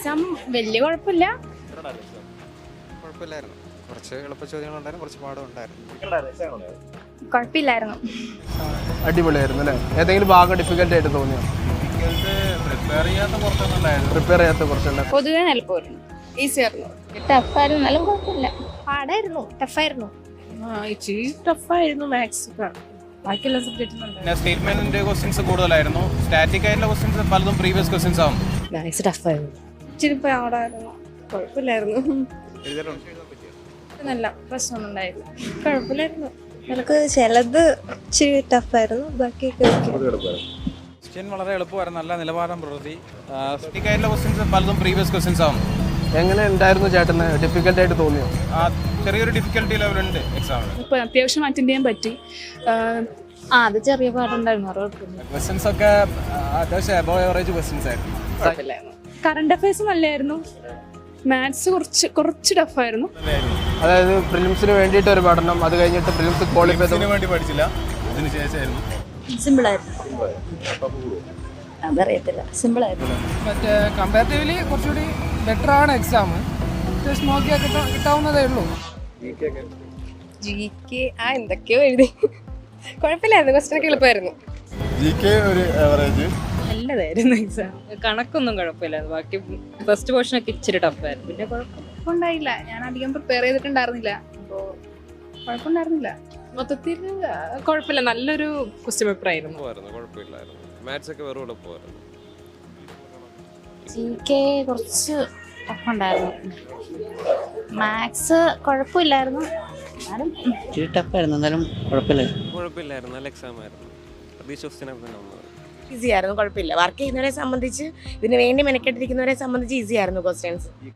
Exam വലിയ കുഴപ്പമില്ല. കുഴപ്പമില്ലായിരുന്നു. കുറച്ച് എളുപ്പ ചോദ്യങ്ങളുണ്ടായിരുന്നു കുറച്ച് പാടും ഉണ്ടായിരുന്നു. കുഴപ്പമില്ലായിരുന്നു. അടിപൊളിയായിരുന്നു അല്ലേ? ഏതെങ്കിലും ഭാഗം ഡിഫിക്കൽട്ട് ആയിട്ട് തോന്നിയോ? പ്രിപ്പയർ ചെയ്യാത്ത കുറച്ചുണ്ടായിരുന്നു പൊതുവെ എളുപ്പമായിരുന്നു ഈസി ആയിരുന്നു. ടഫായിരുന്നു എന്നാലും കുഴപ്പമില്ല. പാടായിരുന്നു ടഫായിരുന്നു ഇച്ചിരി ടഫായിരുന്നു മാത്സ് ബാക്കിയുള്ള സബ്ജക്റ്റ് സ്റ്റേറ്റ്മെന്റിന്റെ ക്വസ്റ്റ്യൻസ് കൂടുതലായിരുന്നു. സ്റ്റാറ്റിക് ആയിട്ടുള്ള ക്വസ്റ്റ്യൻസ് പലതും പ്രീവിയസ് ക്വസ്റ്റ്യൻസ് ആവും. മാത്സ് ടഫായിരുന്നു ഇച്ചിരി പാടായിരുന്നു കുഴപ്പമില്ലായിരുന്നു. നല്ല പ്രശ്നമൊന്നും ഉണ്ടായില്ല. കുഴപ്പമില്ലായിരുന്നു. എനിക്ക് ചിലത് ഇച്ചിരി ടഫായിരുന്നു ബാക്കിയൊക്കെ ക്വസ്റ്റ്യൻ വളരെ എളുപ്പമായിരുന്നു. നല്ല നിലവാരം പ്രവൃത്തി ക്വസ്റ്റ്യൻസ് പലതും പ്രീവിയസ് ക്വസ്റ്റ്യൻസ് ആവും എങ്ങനെ ഉണ്ടായിരുന്നു ചേട്ടന്? ഡിഫിക്കൽട്ട് ആയിട്ട് തോന്നിയോ? ആ ചെറിയൊരു ഡിഫിക്കൽട്ടി ലെവൽ ഉണ്ട് എക്സാമിന് ഇപ്പൊ അത്യാവശ്യം അറ്റൻഡ് ചെയ്യാൻ പറ്റി. ആ അത് ചെറിയ പാടുണ്ടായിരുന്നു. ക്വസ്റ്റ്യൻസ് ഒക്കെ അത്യാവശ്യം അബോ ആവറേജ് ക്വസ്റ്റ്യൻസ് ആയിരുന്നു. കറണ്ട് അഫയേഴ്സ് നല്ലായിരുന്നു. മാത്സ് കുറച്ച് കുറച്ച് ടഫായിരുന്നു അതായത് പ്രിലിംസിന് വേണ്ടിയിട്ട് ഒരു പഠനം അത് കഴിഞ്ഞിട്ട് പ്രിലിംസ് ക്വാളിഫൈ ചെയ്ത്. വേണ്ടി പഠിച്ചില്ല അതിന് ശേഷമായിരുന്നു. സിമ്പിളായിരുന്നു അതറിയത്തില്ല. സിമ്പിളായിരുന്നു മറ്റേ കമ്പാരിറ്റീവ്ലി കുറച്ചുകൂടി ബെറ്റർ ആണ് എക്സാം ജസ്റ്റ് നോക്കിയാൽ കിട്ടാ കിട്ടാവുന്നതേ ഉള്ളൂ. ജി കെ ആ എന്തൊക്കെയോ എഴുതി. കുഴപ്പമില്ലായിരുന്നു. ക്വസ്റ്റൻ ഒക്കെ എളുപ്പമായിരുന്നു. ജി കെ ഒരു ആവറേജ് നല്ലതായിരുന്നു എക്സാം. കണക്കൊന്നും കുഴപ്പമില്ലായിരുന്നു ബാക്കി ഫസ്റ്റ് പോർഷൻ ഒക്കെ ഇച്ചിരി ടഫായിരുന്നു പിന്നെ കുഴപ്പമുണ്ടായില്ല. ഞാൻ അധികം പ്രിപ്പയർ ചെയ്തിട്ടുണ്ടായിരുന്നില്ല. അപ്പോൾ കുഴപ്പമുണ്ടായിരുന്നില്ല. മൊത്തത്തിൽ കുഴപ്പമില്ല. നല്ലൊരു ക്വസ്റ്റ്യൻ പേപ്പർ ആയിരുന്നു. കുഴപ്പമില്ലായിരുന്നു. മാത്സ് ഒക്കെ വെറും എളുപ്പമായിരുന്നു ജി കെ കുറച്ച് ടഫുണ്ടായിരുന്നു മാത്സ് കുഴപ്പമില്ലായിരുന്നു. എന്നാലും ഇച്ചിരി ടഫായിരുന്നു എന്നാലും കുഴപ്പമില്ല. കുഴപ്പമില്ലായിരുന്നു. നല്ല എക്സാം ആയിരുന്നു. പ്രതീക്ഷ തന്നെ വന്നത് ഈസി ആയിരുന്നു കുഴപ്പമില്ല. വർക്ക് ചെയ്യുന്നവരെ സംബന്ധിച്ച് ഇതിന് വേണ്ടി മെനക്കെട്ടിരിക്കുന്നവരെ സംബന്ധിച്ച് ഈസി ആയിരുന്നു ക്വസ്റ്റ്യൻസ്